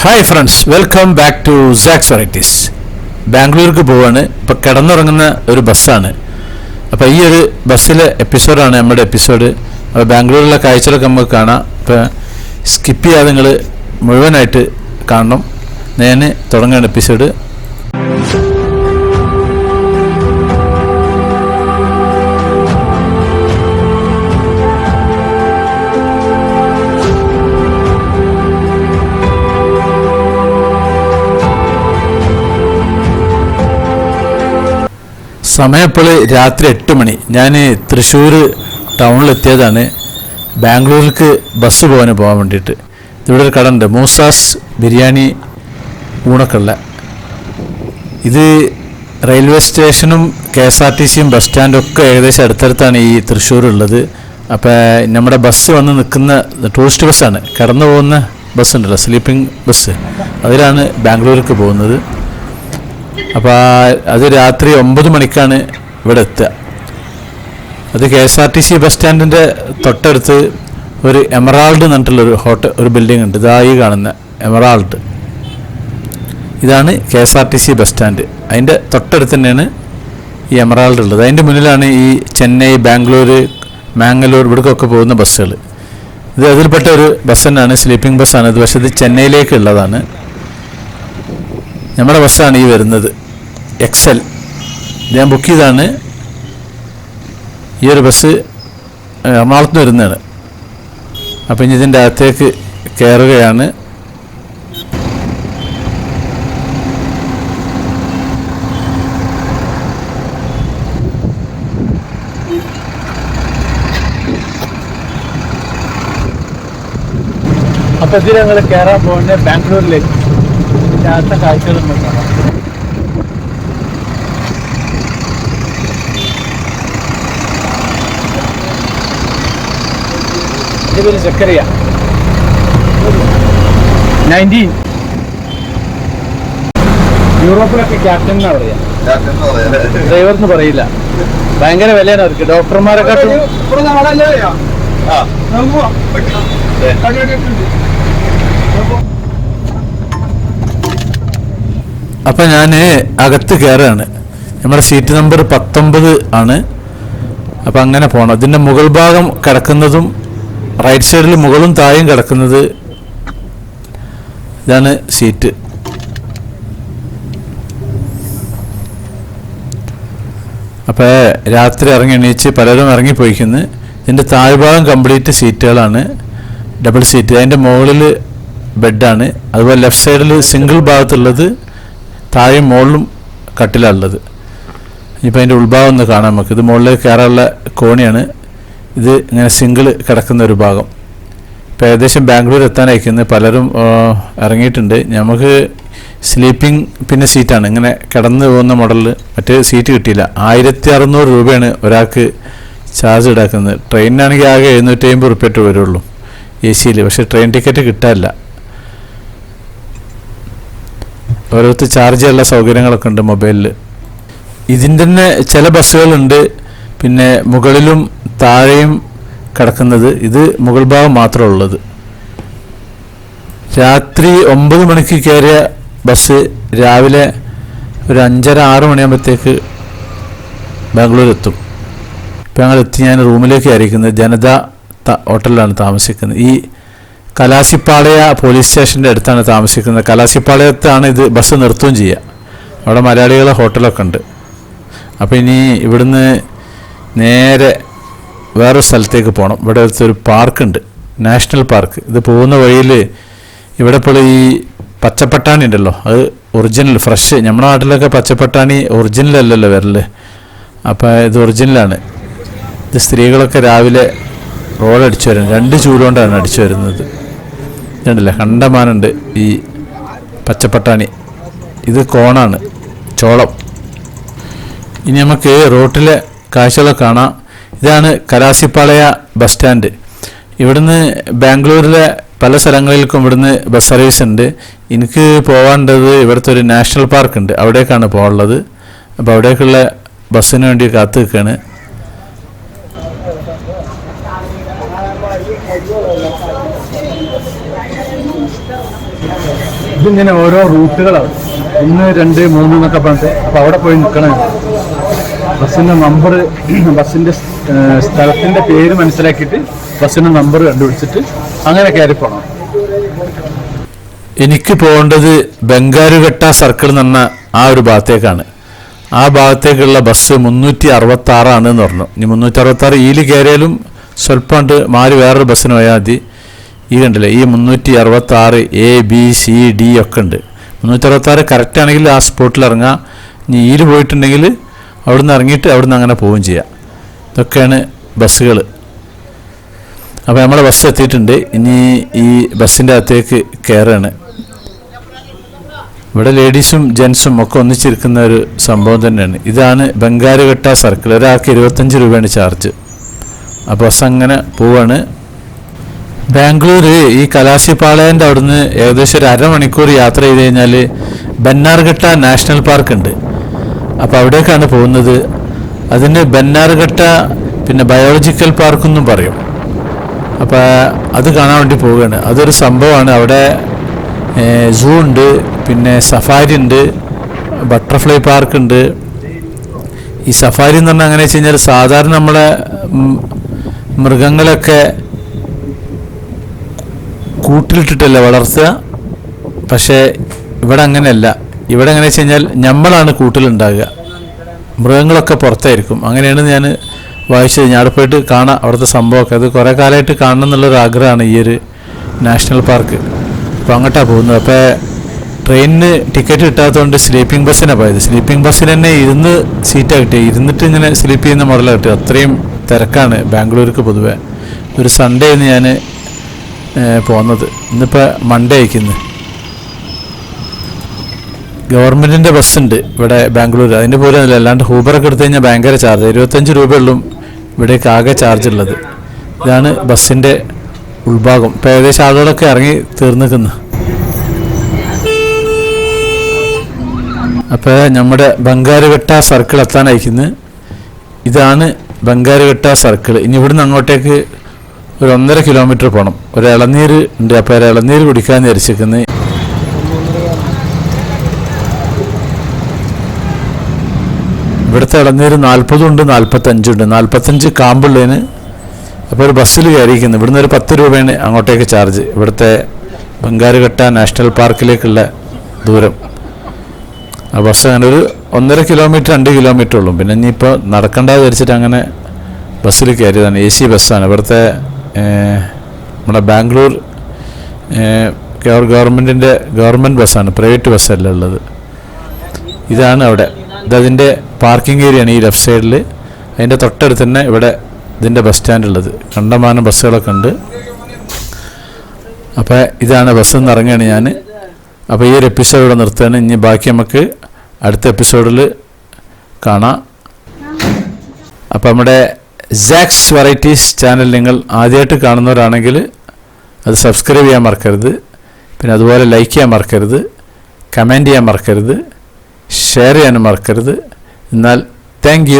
Hi friends welcome back to സാക്സ് varieties ബാംഗ്ലൂർക്ക് പോവാണ്. ഇപ്പോൾ കിടന്നുറങ്ങുന്ന ഒരു ബസ്സാണ്. അപ്പോൾ ഈ ഒരു ബസ്സിലെ എപ്പിസോഡാണ് നമ്മുടെ എപ്പിസോഡ് അപ്പോൾ ബാംഗ്ലൂരിലെ കാഴ്ചകളൊക്കെ നമുക്ക് കാണാം. ഇപ്പോൾ സ്കിപ്പ് ചെയ്യാതെ നിങ്ങൾ മുഴുവനായിട്ട് കാണണം. ഞാൻ തുടങ്ങുകയാണ് എപ്പിസോഡ് സമയം ഇപ്പോൾ രാത്രി എട്ട് മണി. ഞാൻ തൃശ്ശൂർ ടൗണിലെത്തിയതാണ്. ബാംഗ്ലൂരിലേക്ക് ബസ് പോകാൻ പോകാൻ വേണ്ടിയിട്ട്. ഇവിടെ ഒരു കട ഉണ്ട്. മൂസാസ് ബിരിയാണി ഊണക്കള്ള ഇത് റെയിൽവേ സ്റ്റേഷനും കെ എസ് ആർ ടി സിയും ബസ് സ്റ്റാൻഡും ഒക്കെ ഏകദേശം അടുത്തടുത്താണ് ഈ തൃശ്ശൂർ ഉള്ളത് അപ്പോൾ നമ്മുടെ ബസ് വന്ന് നിൽക്കുന്ന ടൂറിസ്റ്റ് ബസ്സാണ്. കടന്നു പോകുന്ന ബസ് ഉണ്ടല്ലോ സ്ലീപ്പിംഗ് ബസ്. അതിലാണ് ബാംഗ്ലൂരിലേക്ക് പോകുന്നത്. അപ്പോൾ അത് രാത്രി ഒമ്പത് മണിക്കാണ് ഇവിടെ എത്തുക. അത് K S R T C bus സ്റ്റാൻഡിന്റെ തൊട്ടടുത്ത് ഒരു എമറാൾഡ് എന്ന് പറഞ്ഞിട്ടുള്ളൊരു ഹോട്ടൽ ഒരു ബിൽഡിംഗ് ഉണ്ട്. ഇതായി കാണുന്ന എമറാൾഡ്. ഇതാണ് K S R T C bus stand. അതിന്റെ തൊട്ടടുത്ത് തന്നെയാണ് ഈ എമറാൾഡ് ഉള്ളത്. അതിന്റെ മുന്നിലാണ് ഈ ചെന്നൈ ബാംഗ്ലൂർ മാംഗ്ലൂർ ഇവിടേക്കൊക്കെ പോകുന്ന ബസ്സുകൾ. ഇത് അതിൽപ്പെട്ട ഒരു ബസ് തന്നെയാണ് സ്ലീപ്പിംഗ് ബസ്സാണ്. ഇത് പക്ഷേ ഇത് ചെന്നൈയിലേക്കുള്ളതാണ്. നമ്മുടെ ബസ്സാണ് ഈ വരുന്നത്. എക്സൽ ഞാൻ ബുക്ക് ചെയ്താണ്. ഈ ഒരു ബസ് എറണാകുളത്ത് വരുന്നതാണ്. അപ്പം ഇനി ഇതിന്റെ അകത്തേക്ക് കയറുകയാണ് അപ്പം ഇതിൽ ഞങ്ങൾ കയറാൻ പോകുന്നത് ബാംഗ്ലൂരിലേക്ക്. രാത്രി കാഴ്ചകൾ നമ്മൾ കാണാം സക്കറിയ നയന്റീൻ യൂറോപ്പിലൊക്കെ ക്യാപ്റ്റൻ എന്നാ പറയാ ഡ്രൈവർ എന്ന് പറയില്ല. ഭയങ്കര വിലയാണ് അവർക്ക്. ഡോക്ടർമാരെക്കാട്ടും അപ്പൊ ഞാൻ അകത്ത് കയറുകയാണ് നമ്മുടെ സീറ്റ് നമ്പർ പത്തൊമ്പത് ആണ്. അപ്പം അങ്ങനെ പോകണം ഇതിന്റെ മുകൾ ഭാഗം കിടക്കുന്നതും റൈറ്റ് സൈഡിൽ മുകളും താഴെയും കിടക്കുന്നത് ഇതാണ് സീറ്റ്. അപ്പോൾ രാത്രി ഇറങ്ങി എണീച്ച് പലരും ഇറങ്ങിപ്പോയിക്കുന്നു. ഇതിന്റെ താഴ്ഭാഗം കംപ്ലീറ്റ് സീറ്റുകളാണ്. ഡബിൾ സീറ്റ് അതിന്റെ മുകളിൽ ബെഡാണ് അതുപോലെ ലെഫ്റ്റ് സൈഡിൽ സിംഗിൾ ഭാഗത്തുള്ളത് താഴെയും മുകളിലും കട്ടിലുള്ളത് ഇനിയിപ്പോൾ അതിന്റെ ഉൾഭാഗം ഒന്ന് കാണാം നമുക്ക്. ഇത് മുകളിലേക്ക് കയറാനുള്ള കോണിയാണ്. ഇത് ഇങ്ങനെ സിംഗിൾ കിടക്കുന്ന ഒരു ഭാഗം. ഇപ്പോൾ ഏകദേശം ബാംഗ്ലൂർ എത്താനായിരിക്കുന്നത് പലരും ഇറങ്ങിയിട്ടുണ്ട്. നമുക്ക് സ്ലീപ്പിംഗ് പിന്നെ സീറ്റാണ്. ഇങ്ങനെ കിടന്ന് പോകുന്ന മോഡലിൽ മറ്റേ സീറ്റ് കിട്ടിയില്ല. ആയിരത്തി അറുന്നൂറ് രൂപയാണ് ഒരാൾക്ക് ചാർജ് ഈടാക്കുന്നത് ട്രെയിനിനാണെങ്കിൽ ആകെ എഴുന്നൂറ്റി അമ്പത് റുപ്യട്ട് വരുള്ളൂ. എ സിയിൽ പക്ഷേ ട്രെയിൻ ടിക്കറ്റ് കിട്ടാനില്ല ഓരോരുത്തർ ചാർജ് ചെയ്യാനുള്ള സൗകര്യങ്ങളൊക്കെ ഉണ്ട് മൊബൈലിൽ ഇതിന്റെ തന്നെ ചില ബസ്സുകളുണ്ട്. പിന്നെ മുകളിലും താഴെയും കിടക്കുന്നത് ഇത് മുകൾ ഭാഗം മാത്രമേ ഉള്ളത് രാത്രി ഒമ്പത് മണിക്ക് കയറിയ ബസ് രാവിലെ ഒരു അഞ്ചര ആറ് മണിയാകുമ്പോഴത്തേക്ക് ബാംഗ്ലൂർ എത്തും. ഇപ്പം ഞങ്ങൾ എത്തി ഞാൻ റൂമിലേക്ക് ആയിരിക്കുന്നത് ജനത ഹോട്ടലിലാണ് താമസിക്കുന്നത്. ഈ കലാശിപ്പാളയ പോലീസ് സ്റ്റേഷന്റെ അടുത്താണ് താമസിക്കുന്നത്. കലാശിപ്പാളയത്താണ് ഇത് ബസ് നിർത്തുകയും ചെയ്യുക. അവിടെ മലയാളികളെ ഹോട്ടലൊക്കെ ഉണ്ട്. അപ്പോൾ ഇനി ഇവിടുന്ന് നേരെ വേറെ സ്ഥലത്തേക്ക് പോകണം ഇവിടെ അടുത്തൊരു പാർക്കുണ്ട് നാഷണൽ പാർക്ക്. ഇത് പോകുന്ന വഴിയിൽ ഇവിടെ ഇപ്പോൾ ഈ പച്ചപ്പട്ടാണി ഉണ്ടല്ലോ. അത് ഒറിജിനൽ ഫ്രഷ്. നമ്മുടെ നാട്ടിലൊക്കെ പച്ചപ്പട്ടാണി ഒറിജിനൽ അല്ലല്ലോ വരൽ. അപ്പോൾ ഇത് ഒറിജിനലാണ് ഇത് സ്ത്രീകളൊക്കെ രാവിലെ റോഡ് അടിച്ചു വരുന്നത് രണ്ട് ചൂടുകൊണ്ടാണ് അടിച്ചു വരുന്നത്. ഇതുണ്ടല്ലേ കണ്ടമാനുണ്ട് ഈ പച്ചപ്പട്ടാണി. ഇത് കോണാണ് ചോളം. ഇനി നമുക്ക് റോട്ടിലെ കാഴ്ചകളൊക്കെ കാണാം. ഇതാണ് കലാസിപ്പാളയ ബസ് സ്റ്റാൻഡ്. ഇവിടുന്ന് ബാംഗ്ലൂരിലെ പല സ്ഥലങ്ങളിലേക്കും ഇവിടുന്ന് ബസ് സർവീസ് ഉണ്ട്. എനിക്ക് പോകേണ്ടത് ഇവിടുത്തെ ഒരു നാഷണൽ പാർക്ക് ഉണ്ട്. അവിടേക്കാണ് പോകാനുള്ളത് അപ്പോൾ അവിടേക്കുള്ള ബസ്സിന് വേണ്ടി കാത്തു നിൽക്കുകയാണ്. ഇതിങ്ങനെ ഓരോ റൂട്ടുകളാണ്. ഒന്ന് രണ്ട് മൂന്ന് എന്നൊക്കെ പറഞ്ഞിട്ട് അപ്പോൾ അവിടെ പോയി നിൽക്കണം. ബസ്സിന്റെ നമ്പർ ബസ്സിന്റെ സ്ഥലത്തിന്റെ പേര് മനസ്സിലാക്കിയിട്ട് ബസ്സിന്റെ നമ്പർ കണ്ടുപിടിച്ചിട്ട് അങ്ങനെ കയറി പോകണം എനിക്ക് പോകേണ്ടത് ബംഗാരുഘട്ട സർക്കിൾ എന്ന് പറഞ്ഞ ആ ഒരു ഭാഗത്തേക്കാണ്. ആ ഭാഗത്തേക്കുള്ള ബസ് മുന്നൂറ്റി അറുപത്തി എന്ന് പറഞ്ഞു. ഇനി മുന്നൂറ്റി അറുപത്തി ആറ് ഈൽ കയറിയാലും സ്വല്പം മാറി വേറൊരു ബസ്സിന് പോയാൽ മതി. ഈ കണ്ടില്ലേ ഈ മുന്നൂറ്റി അറുപത്തി ആറ് എ ബി സി ഡി ഒക്കെ ഉണ്ട്. മുന്നൂറ്റി അറുപത്തി ആറ് കറക്റ്റ് ആണെങ്കിൽ ആ സ്പോട്ടിൽ ഇറങ്ങാം. ഇനി ഈൽ പോയിട്ടുണ്ടെങ്കിൽ അവിടുന്ന് ഇറങ്ങിയിട്ട് അവിടുന്ന് അങ്ങനെ പോവുകയും ചെയ്യാം. ഇതൊക്കെയാണ് ബസ്സുകൾ അപ്പോൾ നമ്മുടെ ബസ് എത്തിയിട്ടുണ്ട്. ഇനി ഈ ബസ്സിന്റെ അകത്തേക്ക് കയറാണ് ഇവിടെ ലേഡീസും ജെൻസും ഒക്കെ ഒന്നിച്ചിരിക്കുന്ന ഒരു സംഭവം തന്നെയാണ്. ഇതാണ് ബംഗാരുഘട്ട സർക്കിൾ. ഒരാൾക്ക് ഇരുപത്തഞ്ച് രൂപയാണ് ചാർജ്. അപ്പോൾ ബസ് അങ്ങനെ പോവാണ്. ബാംഗ്ലൂർ ഈ കലാശിപ്പാളയന്റെ അവിടുന്ന് ഏകദേശം ഒരു അരമണിക്കൂർ യാത്ര ചെയ്ത് കഴിഞ്ഞാൽ ബന്നാർഘട്ട നാഷണൽ പാർക്ക് ഉണ്ട്. അപ്പോൾ അവിടേക്കാണ് പോകുന്നത്. അതിന് ബന്നാർഘട്ട പിന്നെ ബയോളജിക്കൽ പാർക്ക് എന്നും പറയും. അപ്പോൾ അത് കാണാൻ വേണ്ടി പോവുകയാണ്. അതൊരു സംഭവമാണ്. അവിടെ സൂ ഉണ്ട് പിന്നെ സഫാരി ഉണ്ട് ബട്ടർഫ്ലൈ പാർക്ക് ഉണ്ട്. ഈ സഫാരി എന്ന് പറഞ്ഞാൽ അങ്ങനെ വെച്ച് കഴിഞ്ഞാൽ സാധാരണ നമ്മളെ മൃഗങ്ങളൊക്കെ കൂട്ടിലിട്ടിട്ടല്ല വളർത്തുക? പക്ഷേ ഇവിടെ അങ്ങനെയല്ല. ഇവിടെ എങ്ങനെ വെച്ച് കഴിഞ്ഞാൽ നമ്മളാണ് കൂട്ടിലുണ്ടാകുക. മൃഗങ്ങളൊക്കെ പുറത്തായിരിക്കും. അങ്ങനെയാണ് ഞാൻ വായിച്ചത്. ഞാൻ അവിടെ പോയിട്ട് കാണാം. അവിടുത്തെ സംഭവമൊക്കെ. അത് കുറേ കാലമായിട്ട് കാണണം എന്നുള്ളൊരു ആഗ്രഹമാണ് ഈ ഒരു നാഷണൽ പാർക്ക്. അപ്പോൾ അങ്ങോട്ടാണ് പോകുന്നത്. അപ്പോൾ ട്രെയിനിന് ടിക്കറ്റ് കിട്ടാത്തതുകൊണ്ട് സ്ലീപ്പിംഗ് ബസ്സിനാണ് പോയത്. സ്ലീപ്പിംഗ് ബസ്സിൽ തന്നെ ഇരുന്ന് സീറ്റാണ് കിട്ടിയത്. ഇരുന്നിട്ട് ഇങ്ങനെ സ്ലീപ്പ് ചെയ്യുന്ന മോഡലാണ് കിട്ടിയത്. അത്രയും തിരക്കാണ് ബാംഗ്ലൂർക്ക് പൊതുവെ. ഒരു സൺഡേ ഞാൻ പോകുന്നത് ഇന്നിപ്പോൾ മൺഡേ അയക്കുന്നത് ഗവൺമെന്റിന്റെ ബസ്സുണ്ട് ഇവിടെ ബാംഗ്ലൂർ അതിന്റെ പോലും അല്ല അല്ലാണ്ട് ഹൂബറൊക്കെ എടുത്തു കഴിഞ്ഞാൽ ഭയങ്കര ചാർജ് ഇരുപത്തഞ്ച് രൂപയുള്ളൂ ഇവിടേക്ക് ആകെ ചാർജ് ഉള്ളത്. ഇതാണ് ബസ്സിന്റെ ഉൾഭാഗം. ഇപ്പോൾ ഏകദേശം ആളുകളൊക്കെ ഇറങ്ങി തീർന്നിക്കുന്നു. അപ്പോൾ നമ്മുടെ ബംഗാരുവെട്ട സർക്കിൾ എത്താൻ ഇതാണ് ബംഗാരുവെട്ട സർക്കിൾ ഇനി ഇവിടുന്ന് അങ്ങോട്ടേക്ക് ഒരു ഒന്നര കിലോമീറ്റർ പോകണം ഒരു ഇളനീര് ഉണ്ട്. അപ്പോൾ ഒരു ഇളനീര് കുടിക്കാൻ വിചാരിച്ചിരിക്കുന്നത് ഇവിടുത്തെ ഇളനീര് നാൽപ്പതുണ്ട് നാൽപ്പത്തഞ്ചുണ്ട് നാൽപ്പത്തഞ്ച് കാമ്പുള്ളതിന് അപ്പോൾ ഒരു ബസ്സിൽ കയറിയിരിക്കുന്നു. ഇവിടുന്ന് ഒരു പത്ത് രൂപയാണ് അങ്ങോട്ടേക്ക് ചാർജ്. ഇവിടുത്തെ ബംഗാരുഘട്ട നാഷണൽ പാർക്കിലേക്കുള്ള ദൂരം. ആ ബസ് അങ്ങനെ ഒരു ഒന്നര കിലോമീറ്റർ രണ്ട് കിലോമീറ്റർ ഉള്ളൂ. പിന്നെ ഇനിയിപ്പോൾ നടക്കണ്ടെന്ന് വിചാരിച്ചിട്ട് അങ്ങനെ ബസ്സിൽ കയറിയതാണ്. എ സി ബസ്സാണ്. ഇവിടുത്തെ നമ്മുടെ ബാംഗ്ലൂർ ഗവൺമെന്റിന്റെ ഗവൺമെന്റ് ബസ്സാണ് പ്രൈവറ്റ് ബസ്സല്ല ഉള്ളത്. ഇതാണ് അവിടെ. ഇതതിന്റെ പാർക്കിംഗ് ഏരിയയാണ് ഈ ലെഫ്റ്റ് സൈഡിൽ. അതിന്റെ തൊട്ടടുത്ത് തന്നെ ഇവിടെ ഇതിന്റെ ബസ് സ്റ്റാൻഡ് ഉള്ളത്. കണ്ടമാനം ബസ്സുകളൊക്കെ ഉണ്ട്. അപ്പോൾ ഇതാണ് ബസ്സിൽ നിന്ന് ഇറങ്ങുകയാണ് ഞാൻ അപ്പോൾ ഈ ഒരു എപ്പിസോഡ് ഇവിടെ നിർത്തുകയാണ്. ഇനി ബാക്കി നമുക്ക് അടുത്ത എപ്പിസോഡിൽ കാണാം. അപ്പോൾ നമ്മുടെ സാക്സ് വെറൈറ്റീസ് ചാനൽ നിങ്ങൾ ആദ്യമായിട്ട് കാണുന്നവരാണെങ്കിൽ അത് സബ്സ്ക്രൈബ് ചെയ്യാൻ മറക്കരുത്. പിന്നെ അതുപോലെ ലൈക്ക് ചെയ്യാൻ മറക്കരുത്. കമന്റ് ചെയ്യാൻ മറക്കരുത്. ഷെയർ ചെയ്യാനും മറക്കരുത്. എന്നാൽ താങ്ക്